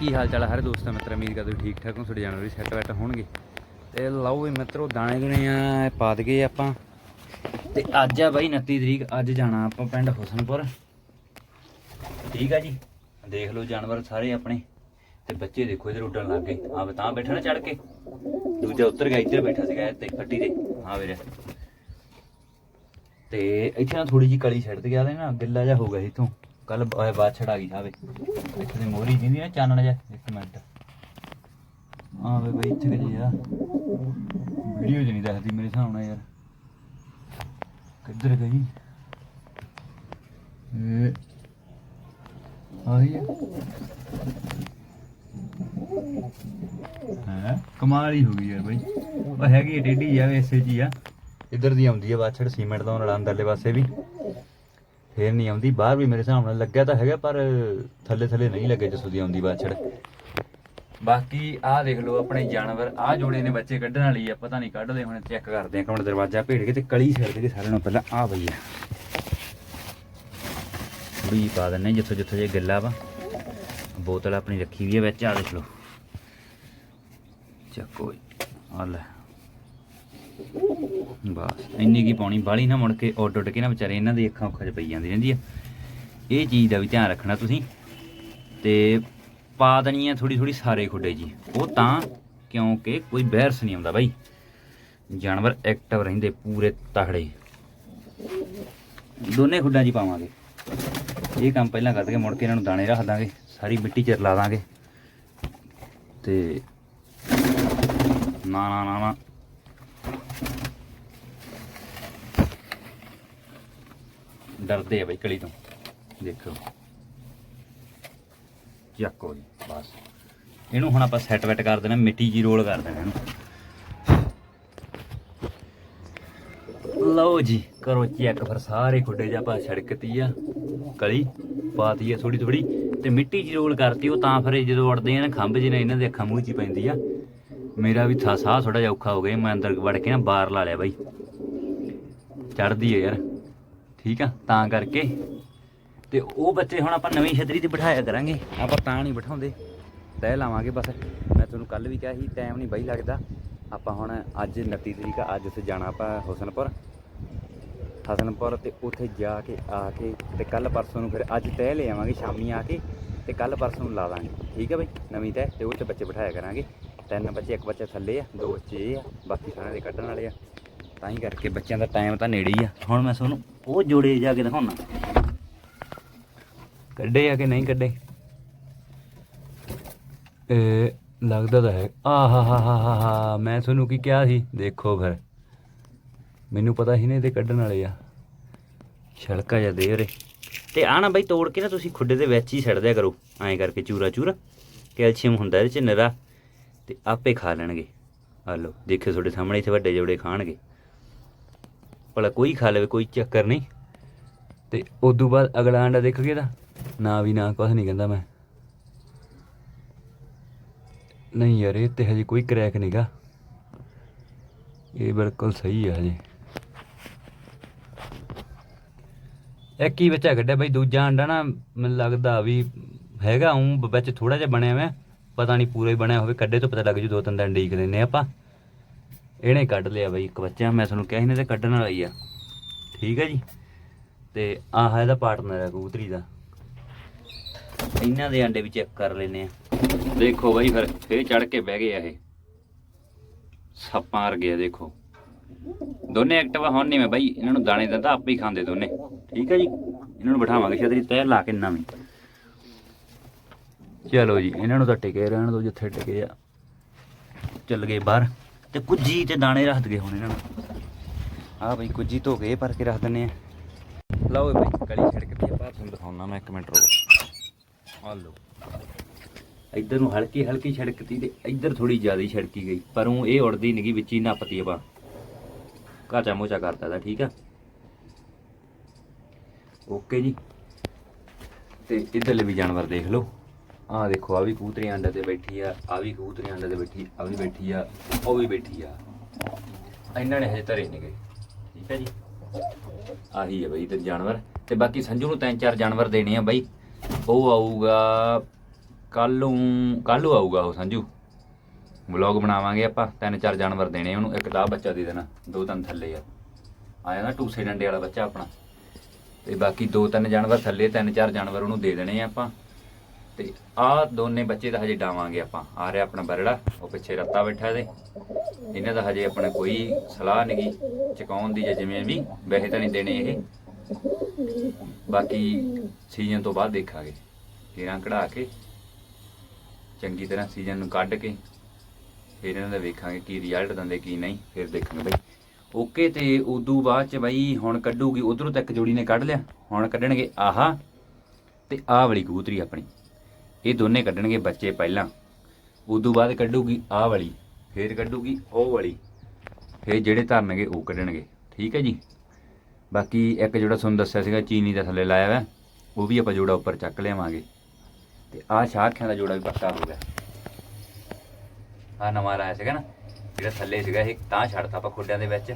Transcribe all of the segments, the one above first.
ਕੀ ਹਾਲ ਚਾਲ ਹੈ ਹਰ ਦੋਸਤਾਂ, ਮਿੱਤਰ, ਉਮੀਦ ਕਰਦੇ ਠੀਕ ਠਾਕ ਹੋ, ਤੁਹਾਡੇ ਜਾਨਵਰ ਵੀ ਸੈੱਟ ਵੈਟ ਹੋਣਗੇ। ਤੇ ਲਓ ਵੀ ਮਿੱਤਰੋ, ਦਾਣੇ ਦੁਨੇ ਆ ਪਾ ਦਗੇ ਆਪਾਂ। ਤੇ ਅੱਜ ਆ ਬਾਈ 29 ਤਰੀਕ, ਅੱਜ ਜਾਣਾ ਆਪਾਂ ਪਿੰਡ ਹੁਸਨਪੁਰ। ਠੀਕ ਆ ਜੀ? ਦੇਖ ਲਓ ਜਾਨਵਰ ਸਾਰੇ ਆਪਣੇ। ਤੇ ਬੱਚੇ ਦੇਖੋ ਇਧਰ ਉੱਡਣ ਲੱਗ ਗਏ। ਆ ਤਾਂ ਬੈਠਾ ਨਾ ਚੜ ਕੇ। ਦੂਜਾ ਉੱਤਰ ਗਿਆ, ਇੱਧਰ ਬੈਠਾ ਸੀਗਾ ਤੇ ਪੱਟੀ ਤੇ। ਹਾਂ ਵੀਰੇ। ਤੇ ਇੱਥੇ ਨਾ ਥੋੜੀ ਜੀ ਕਲੀ ਛੱਡ ਗਿਆ ਨਾ ਗਿੱਲਾ ਜਿਹਾ ਹੋ ਗਿਆ ਸੀ ਇਥੋਂ। ਕੱਲ ਬਾਅਦ ਛੜਾ ਗਈ ਸਾਵੇ ਇੱਥੇ ਦੀ ਮੋਹਰੀ ਜਿੰਦੀ ਨਾ ਚਾਨਣ ਜਿਹਾ ਇੱਕ ਮਿੰਟ। ਆ ਬਈ ਇੱਥੇ ਕਿ ਆ? ਵੀਡੀਓ ਚ ਦੱਸਦੀ ਮੇਰੇ ਹਿਸਾਬ ਨਾਲ ਯਾਰ। ਕਿੱਧਰ ਗਈ? ਇਹ ਆਹੀ ਹੈ? ਕਮਾਲ ਹੀ ਹੋ ਗਈ ਯਾਰ ਬਈ। ਉਹ ਹੈਗੀ ਟੇਢੀ ਆ, ਵੈਸੇ ਜੀ ਆ। ਇੱਧਰ ਦੀ ਆਉਂਦੀ ਆ ਬਾਛੜ ਸੀਮੈਂਟ ਦਾ ਨਾਲ ਅੰਦਰਲੇ ਪਾਸੇ ਵੀ। ਫੇਰ ਨਹੀਂ ਆਉਂਦੀ, ਬਾਹਰ ਵੀ ਮੇਰੇ ਹਿਸਾਬ ਨਾਲ ਲੱਗਿਆ ਤਾਂ ਹੈਗਾ, ਪਰ ਥੱਲੇ ਥੱਲੇ ਨਹੀਂ ਲੱਗੇ ਜਿਸੋ ਦੀ ਆਉਂਦੀ ਬਾਛੜ ਬਾਕੀ ਆਹ ਦੇਖ ਲਓ ਆਪਣੇ ਜਾਨਵਰ, ਆਹ ਜੋੜੇ ਨੇ ਬੱਚੇ ਕੱਢਣ ਵਾਲੀ ਆ, ਪਤਾ ਨਹੀਂ ਕੱਢਦੇ ਹੁਣ, ਚੈੱਕ ਕਰਦੇ ਆ ਕਮਣ ਦਰਵਾਜ਼ਾ ਭੇੜ ਕੇ ਤੇ ਕਲੀ ਛੱਡ ਕੇ ਸਾਰਿਆਂ ਨੂੰ ਪਹਿਲਾਂ ਆ ਬਈ ਆ। ਵੀ ਪਾ ਦਿੰਨੇ ਜਿੱਥੋਂ ਜਿੱਥੋਂ ਜੇ ਗਿੱਲਾ ਵਾ। ਬੋਤਲ ਆਪਣੀ ਰੱਖੀ ਵੀ ਹੈ ਵਿੱਚ ਆ ਦੇਖ ਲਓ। ਚੱਕੋ ਆ ਲੈ। ਬਸ, ਇੰਨੀ ਕੀ ਪਾਉਣੀ? ਬਾਲੀ ਨਾ ਮੁੜ ਕੇ ਉੱਡ ਉੱਡ ਕੇ ਨਾ ਵਿਚਾਰੇ ਇਹਨਾਂ ਦੀ ਅੱਖਾਂ ਉੱਖਾਂ 'ਚ ਪਈ ਜਾਂਦੀ ਰਹਿੰਦੀ ਆ। ਇਹ ਚੀਜ਼ ਦਾ ਵੀ ਧਿਆਨ ਰੱਖਣਾ ਤੁਸੀਂ। ਤੇ ਪਾ ਦੇਣੀ ਆ ਥੋੜੀ ਥੋੜੀ ਸਾਰੇ ਖੁੱਡੇ ਜੀ। ਉਹ ਤਾਂ ਕਿਉਂਕਿ ਕੋਈ ਬਹਿਰਸ ਨਹੀਂ ਆਉਂਦਾ ਬਾਈ। ਜਾਨਵਰ ਐਕਟਿਵ ਰਹਿੰਦੇ ਪੂਰੇ ਤਹੜੇ ਦੋਨੇ ਖੁੱਡਾਂ 'ਚ ਹੀ ਪਾਵਾਂਗੇ। ਇਹ ਕੰਮ ਪਹਿਲਾਂ ਕਰ ਮੁੜ ਕੇ ਇਹਨਾਂ ਨੂੰ ਦਾਣੇ ਰੱਖ ਦਾਂਗੇ। ਸਾਰੀ ਮਿੱਟੀ ਚ ਲਾ ਦਾਂਗੇ। ਤੇ ਨਾ ਨਾ ਨਾ ਨਾ। ਡਰਦੇ ਆ ਬਈ ਕਲੀ ਤੋਂ। ਦੇਖੋ। ਚੱਕੋ ਜੀ ਬਸ। ਇਹਨੂੰ ਹੁਣ ਆਪਾਂ ਸੈੱਟ ਵੈਟ ਕਰ ਦੇਣਾ, ਮਿੱਟੀ ਜੀ ਰੋਲ ਕਰ ਦੇਣਾ ਇਹਨੂੰ। ਲਓ ਜੀ, ਕਰੋ ਚੈੱਕ ਫਿਰ ਸਾਰੇ ਖੁੱਡੇ ਜਿਹਾ ਆਪਾਂ ਛੜਕਤੀ ਆ। ਕਲੀ ਪਾਤੀ ਆ ਥੋੜੀ ਥੋੜੀ ਤੇ ਮਿੱਟੀ ਜੀ ਰੋਲ ਕਰਤੀ, ਉਹ ਤਾਂ ਫਿਰ ਜਦੋਂ ਉੜਦੇ ਆ ਨਾ, ਖੰਭ ਜਿਹੇ ਇਹਨਾਂ ਦੇ ਅੱਖਾਂ ਮੂੰਹ 'ਚ ਹੀ ਪੈਂਦੀ ਆ। ਮੇਰਾ ਵੀ ਥਾ ਸਾਹ ਥੋੜਾ ਜਿਹਾ ਔਖਾ ਹੋ ਗਿਆ, ਮੈਂ ਅੰਦਰ ਵੜ ਕੇ ਨਾ ਬਾਹਰ ਲਾ ਲਿਆ ਬਾਈ। ਚੜਦੀ ਆ ਯਾਰ। ਠੀਕ ਆ, ਤਾਂ ਕਰਕੇ। ਤੇ ਉਹ ਬੱਚੇ ਹੁਣ ਆਪਾਂ ਨਵੀਂ ਛਤਰੀ ਤੇ ਬਿਠਾਇਆ ਕਰਾਂਗੇ। ਆਪਾਂ ਤਾਂ ਨਹੀਂ ਬਿਠਾਉਂਦੇ। ਤੈ ਲਾਵਾਂਗੇ ਬਸ। ਮੈਂ ਤੁਹਾਨੂੰ ਕੱਲ ਵੀ ਕਿਹਾ ਸੀ ਟਾਈਮ ਨਹੀਂ ਬਾਈ ਲੱਗਦਾ। ਆਪਾਂ ਹੁਣ ਅੱਜ 29 ਤਰੀਕ ਆ, ਅੱਜ ਉੱਥੇ ਜਾਣਾ ਆਪਾਂ ਹੁਸਨਪੁਰ। ਹਸਨਪੁਰ ਤੇ ਉੱਥੇ ਜਾ ਕੇ, ਆ ਕੇ ਤੇ ਕੱਲ ਪਰਸੋਂ ਨੂੰ ਫਿਰ ਅੱਜ ਤੈ ਲੈ ਆਵਾਂਗੇ, ਸ਼ਾਮੀ ਆ ਕੇ ਤੇ ਕੱਲ ਪਰਸੋਂ ਨੂੰ ਲਾ ਦਾਂਗੇ ਠੀਕ ਹੈ ਬਈ? ਨਵੀਂ ਤੈ ਤੇ ਉਹ 'ਚ ਬੱਚੇ ਬਿਠਾਇਆ ਕਰਾਂਗੇ। ਤਿੰਨ ਬੱਚੇ, ਇੱਕ ਬੱਚਾ ਥੱਲੇ ਆ, ਦੋ ਬੱਚੇ ਇਹ ਆ, ਬਾਕੀ ਸਾਰਿਆਂ ਦੇ ਕੱਢਣ ਵਾਲੇ ਆ। ਤਾਂ ਹੀ ਕਰਕੇ ਬੱਚਿਆਂ ਦਾ ਟਾਈਮ ਤਾਂ ਨੇੜੇ ਹੀ ਆ। ਹੁਣ ਮੈਂ ਤੁਹਾਨੂੰ ਉਹ ਜੋੜੇ ਜਾ ਕੇ ਦਿਖਾਉਣਾ। ਕੱਢੇ ਆ ਕਿ ਨਹੀਂ ਕੱਢੇ? ਇਹ ਲੱਗਦਾ ਤਾਂ ਹੈ। ਆਹਾ ਹਾ ਹਾ ਹਾ ਹਾ ਮੈਂ ਤੁਹਾਨੂੰ ਕੀ ਕਿਹਾ ਸੀ? ਦੇਖੋ ਫਿਰ। ਮੈਨੂੰ ਪਤਾ ਸੀ ਨਾ ਇਹਦੇ ਕੱਢਣ ਵਾਲੇ ਆ। ਛਲਕਾ ਜਾਂ ਦੇ ਉਰੇ। ਤੇ ਆ ਨਾ ਬਾਈ ਤੋੜ ਕੇ ਨਾ ਤੁਸੀਂ ਖੁੱਡੇ ਦੇ ਵਿੱਚ ਹੀ ਛੱਡ ਦਿਆ ਕਰੋ। ਐਂ ਕਰਕੇ ਚੂਰਾ ਚੂਰਾ। ਕੈਲਸ਼ੀਅਮ ਹੁੰਦਾ ਇਹਦੇ ਚ ਨਰਾ। ਤੇ ਆਪੇ ਖਾ ਲੈਣਗੇ। ਆ ਲਓ, ਦੇਖਿਓ ਤੁਹਾਡੇ ਸਾਹਮਣੇ ਇੱਥੇ ਵੱਡੇ ਜੋੜੇ ਖਾਣਗੇ। ਭਲਾ ਕੋਈ ਖਾ ਲਵੇ, ਕੋਈ ਚੱਕਰ ਨਹੀਂ। ਤੇ ਉਦੋਂ ਬਾਅਦ ਅਗਲਾ ਆਂਡਾ ਦੇਖੋਗੇ ਤਾਂ ਨਾ ਵੀ ਨਾ ਕੁਝ ਨਹੀਂ ਕਹਿੰਦਾ ਮੈਂ। ਨਹੀਂ ਯਾਰ, ਇਹ ਤੇ ਹਜੇ ਕੋਈ ਕਰੈਕ ਨਹੀਂਗਾ ਇਹ ਬਿਲਕੁਲ ਸਹੀ ਆ ਹਜੇ। ਇੱਕ ਹੀ ਬੱਚਾ ਕੱਢਿਆ ਬਈ? ਦੂਜਾ ਆਂਡਾ ਨਾ ਮੈਨੂੰ ਲੱਗਦਾ ਵੀ ਹੈਗਾ, ਉਂ ਵਿੱਚ ਥੋੜਾ ਜਿਹਾ ਬਣਿਆ ਹੋਇਆ। ਪਤਾ ਨਹੀਂ ਪੂਰਾ ਹੀ ਬਣਿਆ ਹੋਵੇ, ਕੱਢੇ ਤੋਂ ਪਤਾ ਲੱਗ ਜੂ, ਦੋ ਤਿੰਨ ਦਿਨ ਡੀਕ ਲੈਨੇ ਆਪਾਂ। ਇਹਨੇ ਕੱਢ ਲਿਆ ਬਾਈ, ਇੱਕ ਬੱਚਾ, ਮੈਂ ਤੁਹਾਨੂੰ ਕਿਹਾ ਸੀ ਨਾ ਤੇ ਕੱਢਣ ਵਾਲਾ ਹੀ ਆ। ਠੀਕ ਹੈ ਜੀ? ਤੇ ਆਹ ਇਹਦਾ ਪਾਰਟਨਰ ਹੈ ਕਬੂਤਰੀ ਦਾ। ਇਹਨਾਂ ਦੇ ਅੰਡੇ ਵੀ ਚੈੱਕ ਕਰ ਲੈਨੇ ਆ। ਦੇਖੋ ਬਾਈ ਫਿਰ, ਫੇਰ ਚੜ ਕੇ ਬਹਿ ਗਏ ਆ ਇਹ। ਸੱਪਾਂ ਵਰਗੇ ਆ, ਦੇਖੋ। ਦੋਨੇ ਐਕਟਿਵ ਆ, ਹੁਣ ਨਹੀਂ ਮੈਂ ਬਾਈ ਇਹਨਾਂ ਨੂੰ ਦਾਣੇ ਦਿੰਦਾ, ਆਪੇ ਹੀ ਖਾਂਦੇ ਦੋਨੇ। ਠੀਕ ਹੈ ਜੀ? ਇਹਨਾਂ ਨੂੰ ਬਿਠਾਵਾਂਗੇ ਛਤਰੀ ਤੈ ਲਾ ਕੇ ਨਵੀਂ ਚਲੋ ਜੀ, ਇਹਨਾਂ ਨੂੰ ਤਾਂ ਟਿਕੇ ਰਹਿਣ ਦੋ ਜਿੱਥੇ ਟਿਕੇ ਆ। ਚੱਲ ਗਏ ਬਾਹਰ। ਤੇ ਕੁੱਜੀ ਤੇ ਦਾਣੇ ਰੱਖ ਦਗੇ ਹੁਣ ਇਹਨਾਂ ਨੂੰ। ਆ ਬਈ ਕੁੱਜੀ ਧੋ ਕੇ ਭਰ ਕੇ ਰੱਖ ਦਿੰਨੇ ਆ। ਲਓ ਬਈ, ਕਲੀ ਛਿੜਕਦੀ ਆ ਤੁਹਾਨੂੰ ਦਿਖਾਉਣਾ ਮੈਂ ਇੱਕ ਮਿੰਟ ਰੁਕੋ। ਆ ਲਓ। ਇੱਧਰ ਨੂੰ ਹਲਕੀ ਹਲਕੀ ਛਿੜਕਤੀ ਤੇ ਇੱਧਰ ਥੋੜੀ ਜ਼ਿਆਦਾ ਛਿੜਕੀ ਗਈ। ਪਰ ਉਹ ਇਹ ਉੜਦੀ ਨਹੀਂਗੀ ਵਿੱਚ ਹੀ ਨੱਪਤੀ ਆਪਾਂ। ਬਾ ਕਾਚਾ ਮੋਚਾ ਕਰਤਾ ਦਾ ਠੀਕ ਆ। ਓਕੇ ਜੀ। ਤੇ ਇੱਧਰਲੇ ਵੀ ਜਾਨਵਰ ਦੇਖ ਲਓ। ਆਹ ਦੇਖੋ ਆ ਵੀ ਕਬੂਤਰੀ ਅੰਡੇ ਤੇ ਬੈਠੀ ਆ ਆ ਵੀ ਕਬੂਤਰੀ ਅੰਡੇ ਤੇ ਬੈਠੀ ਆ ਵੀ ਬੈਠੀ ਆ, ਉਹ ਵੀ ਬੈਠੀ ਆ। ਇਹਨਾਂ ਨੇ ਹਜੇ ਧਰੇ ਨਹੀਂ ਗਏ। ਠੀਕ ਹੈ ਜੀ? ਆਹੀ ਹੈ ਬਈ ਤੇ ਜਾਨਵਰ। ਤੇ ਬਾਕੀ ਸੰਜੂ ਨੂੰ ਤਿੰਨ ਚਾਰ ਜਾਨਵਰ ਦੇਣੇ ਆ ਬਾਈ। ਉਹ ਆਊਗਾ ਕੱਲ ਨੂੰ ਕੱਲ ਨੂੰ ਆਊਗਾ ਉਹ ਸੰਜੂ। ਵਲੌਗ ਬਣਾਵਾਂਗੇ ਆਪਾਂ ਤਿੰਨ ਚਾਰ ਜਾਨਵਰ ਦੇਣੇ ਉਹਨੂੰ, ਇੱਕ ਦਾ ਬੱਚਾ ਦੇ ਦੇਣਾ, ਦੋ ਤਿੰਨ ਥੱਲੇ ਆ। ਆਇਆ ਨਾ ਟੂਸੇ ਡੰਡੇ ਵਾਲਾ ਬੱਚਾ ਆਪਣਾ। ਤੇ ਬਾਕੀ ਦੋ ਤਿੰਨ ਜਾਨਵਰ ਥੱਲੇ ਤਿੰਨ ਚਾਰ ਜਾਨਵਰ ਉਹਨੂੰ ਦੇ ਦੇਣੇ ਆ ਆਪਾਂ। ਤੇ ਆਹ ਦੋਨੇ ਬੱਚੇ ਦਾ ਹਜੇ ਡਾਵਾਂਗੇ ਆਪਾਂ। ਆ ਰਿਹਾ ਆਪਣਾ ਬਰੜਾ, ਉਹ ਪਿੱਛੇ ਰੱਤਾ ਬੈਠਾ ਇਹਦੇ। ਇਹਨਾਂ ਦਾ ਹਜੇ ਆਪਣਾ ਕੋਈ ਸਲਾਹ ਨਹੀਂ ਚਕਾਉਣ ਦੀ ਜਾਂ ਜਿਵੇਂ ਵੀ, ਵੈਸੇ ਤਾਂ ਨਹੀਂ ਦੇਣੇ ਇਹ। ਬਾਕੀ ਸੀਜ਼ਨ ਤੋਂ ਬਾਅਦ ਦੇਖਾਂਗੇ। ਕਿਰਾਂ ਕਢਾ ਕੇ, ਚੰਗੀ ਤਰ੍ਹਾਂ ਸੀਜ਼ਨ ਨੂੰ ਕੱਢ ਕੇ, ਫਿਰ ਇਹਨਾਂ ਦਾ ਵੇਖਾਂਗੇ ਕੀ ਰਿਜ਼ਲਟ ਦਿੰਦੇ, ਕੀ ਨਹੀਂ, ਫਿਰ ਦੇਖਾਂਗੇ ਬਈ। ਓਕੇ, ਤੇ ਉਦੋਂ ਬਾਅਦ ਚ ਬਈ ਹੁਣ ਕੱਢੂਗੀ, ਉਧਰੋਂ ਤੱਕ ਜੋੜੀ ਨੇ ਕੱਢ ਲਿਆ, ਹੁਣ ਕੱਢਣਗੇ ਆਹਾ, ਤੇ ਆਹ ਵਾਲੀ ਕਬੂਤਰੀ ਆਪਣੀ। ਇਹ ਦੋਨੇ ਕੱਢਣਗੇ ਬੱਚੇ ਪਹਿਲਾਂ। ਉਦੋਂ ਬਾਅਦ ਕੱਢੂਗੀ ਆਹ ਵਾਲੀ, ਫਿਰ ਕੱਢੂਗੀ ਉਹ ਵਾਲੀ, ਫਿਰ ਜਿਹੜੇ ਧਰਨਗੇ ਉਹ ਕੱਢਣਗੇ। ਠੀਕ ਹੈ ਜੀ? ਬਾਕੀ ਇੱਕ ਜੋੜਾ ਤੁਹਾਨੂੰ ਦੱਸਿਆ ਸੀਗਾ, ਚੀਨੀ ਦਾ ਥੱਲੇ ਲਾਇਆ ਵਾ ਉਹ ਵੀ ਆਪਾਂ ਜੋੜਾ ਉੱਪਰ ਚੱਕ ਲਿਆਵਾਂਗੇ। ਤੇ ਆਹ ਸ਼ਾਖਿਆਂ ਦਾ ਜੋੜਾ ਵੀ ਪੱਕਾ ਹੋ ਗਿਆ। ਆ ਨਵਾਂ ਲਾਇਆ ਸੀਗਾ ਨਾ, ਜਿਹੜਾ ਥੱਲੇ ਸੀਗਾ ਇਹ, ਤਾਂ ਛੱਡਤਾ ਆਪਾਂ ਖੁੱਡਿਆਂ ਦੇ ਵਿੱਚ।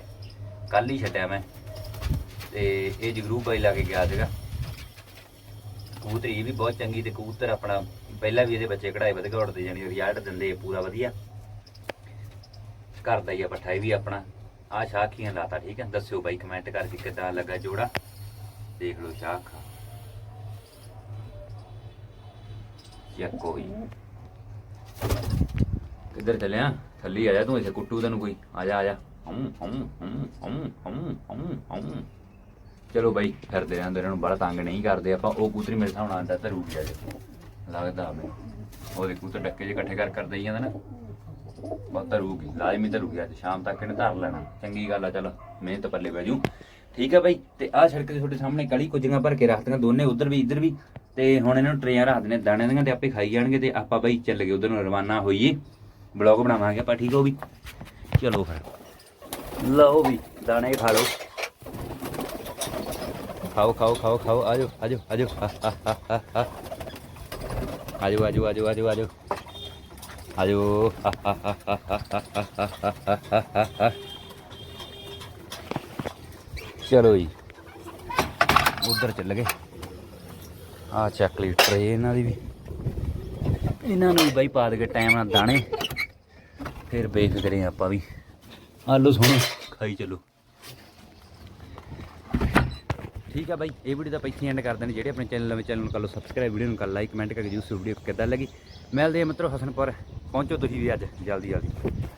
ਕੱਲ ਹੀ ਛੱਡਿਆ ਮੈਂ। ਤੇ ਇਹ ਜਗਰੂ ਬਾਈ ਲਾ ਕੇ ਗਿਆ ਸੀਗਾ। ਕਬੂਤਰ ਇਹ ਵੀ ਬਹੁਤ ਚੰਗੀ ਤੇ ਕਬੂਤਰ ਆਪਣਾ ਪਹਿਲਾਂ ਵੀ ਇਹਦੇ ਬੱਚੇ ਕਢਾਈ ਵਧੀਆ ਉੜਦੇ ਜਾਣੀ ਰਿਜ਼ਲਟ ਦਿੰਦੇ ਆ, ਪੂਰਾ ਵਧੀਆ। ਘਰ ਦਾ ਹੀ ਆ, ਪੱਠਾ ਇਹ ਵੀ ਆਪਣਾ। ਆ ਸ਼ਾਖੀਆਂ ਲਾਤਾ, ਠੀਕ ਹੈ ਦੱਸਿਓ ਬਾਈ ਕਮੈਂਟ ਕਰਕੇ ਕਿੱਦਾਂ ਲੱਗਾ ਜੋੜਾ। ਦੇਖ ਲਓ ਸ਼ਾਖ। ਚੈੱਕ ਹੋਈ ਕਿੱਧਰ ਚੱਲਿਆ? ਥੱਲੀ ਆ ਜਾ ਤੂੰ ਇੱਥੇ, ਕੁੱਟੂ ਤੈਨੂੰ ਕੋਈ। ਆ ਜਾ ਆ ਜਾ। ਹਮ ਹਮ ਹਮ ਹਮ ਹਮ ਹਮ ਹਮ। ਚਲੋ ਬਾਈ, ਫਿਰਦੇ ਰਹਿੰਦੇ ਇਹਨਾਂ ਨੂੰ ਬੜਾ ਤੰਗ ਨਹੀਂ ਕਰਦੇ। ਆਪਾਂ ਉਹ ਕੂਤਰੀ ਮੇਰੇ ਹਿਸਾਬ ਨਾਲ ਤਾਂ ਰੁਕ ਗਿਆ ਜੇ। ਲੱਗਦਾ ਮੈਨੂੰ ਉਹਦੇ ਕੂਤਰ ਡੱਕੇ ਜੇ ਇਕੱਠੇ ਕਰ ਕਰ ਦੇਈ ਜਾਂਦਾ ਨਾ। ਬਹੁਤ ਤਰੂਗੀ ਲਾਜ਼ਮੀ ਤਰੂਗੀ ਅੱਜ। ਸ਼ਾਮ ਤੱਕ ਇਹਨੇ ਧਰ ਲੈਣਾ। ਚੰਗੀ ਗੱਲ ਆ, ਚਲ। ਮਿਹਨਤ ਪੱਲੇ ਪੈ ਜੂ। ਠੀਕ ਆ ਬਾਈ। ਤੇ ਆਹ ਸੜਕ ਦੇ ਤੁਹਾਡੇ ਸਾਹਮਣੇ ਕਲੀ ਕੁੱਜੀਆਂ ਭਰ ਕੇ ਰੱਖਦੀਆਂ ਦੋਨੇ, ਉਧਰ ਵੀ, ਇੱਧਰ ਵੀ। ਤੇ ਹੁਣ ਇਹਨਾਂ ਨੂੰ ਟਰੇਆਂ ਰੱਖ ਦਿੰਦੇ ਦਾਣੇ ਦੀਆਂ ਤੇ ਆਪੇ ਖਾਈ ਜਾਣਗੇ ਤੇ ਆਪਾਂ ਬਾਈ ਚੱਲ ਗਏ ਉਧਰ ਨੂੰ, ਰਵਾਨਾ ਹੋਈਏ। ਬਲੌਗ ਬਣਾਵਾਂਗੇ ਆਪਾਂ, ਠੀਕ ਹੋ ਵੀ? ਚਲੋ ਫਿਰ। ਲਓ ਵੀ, ਦਾਣੇ ਖਾ ਲਓ। ਖਾਓ ਖਾਓ ਖਾਓ ਖਾਓ। ਆਜੋ ਆਜੋ ਆਜੋ ਆਜੋ ਆਜੋ ਆਜੋ ਆਜੋ ਆਜੋ ਆਜੋ ਚਲੋ ਜੀ ਉਧਰ ਚੱਲ ਗਏ ਆ ਚੱਕ ਲਈ ਟਰੇ ਇਹਨਾਂ ਦੀ ਵੀ ਇਹਨਾਂ ਨੂੰ ਬਾਈ ਪਾ ਦੇ ਟਾਈਮ ਨਾਲ ਦਾਣੇ ਫਿਰ ਵੇਖ ਕਰੇ ਆਪਾਂ ਵੀ ਆਲੂ ਸੋਹਣੇ ਖਾਈ ਚੱਲੋ ਠੀਕ ਆ ਬਾਈ, ਇਹ ਵੀਡੀਓ ਦਾ ਪੈਸੇ ਐਂਡ ਕਰਦੇ ਨੇ ਜਿਹੜੇ ਆਪਣੇ ਚੈਨਲ ਨਵੇਂ ਚੈਨਲ ਨੂੰ ਕਰ ਲਓ ਸਬਸਕ੍ਰਾਈਬ ਵੀਡੀਓ ਨੂੰ ਕਰ ਲਾਈਕ ਕਮੈਂਟ ਕਰਕੇ ਜ਼ਰੂਰ ਵੀਡੀਓ ਕਿੱਦਾਂ ਲੱਗੀ। ਮਿਲਦੇ ਆ ਮਿੱਤਰੋ ਹਸਨਪੁਰ, ਪਹੁੰਚੋ ਤੁਸੀਂ ਵੀ ਅੱਜ ਜਲਦੀ ਜਲਦੀ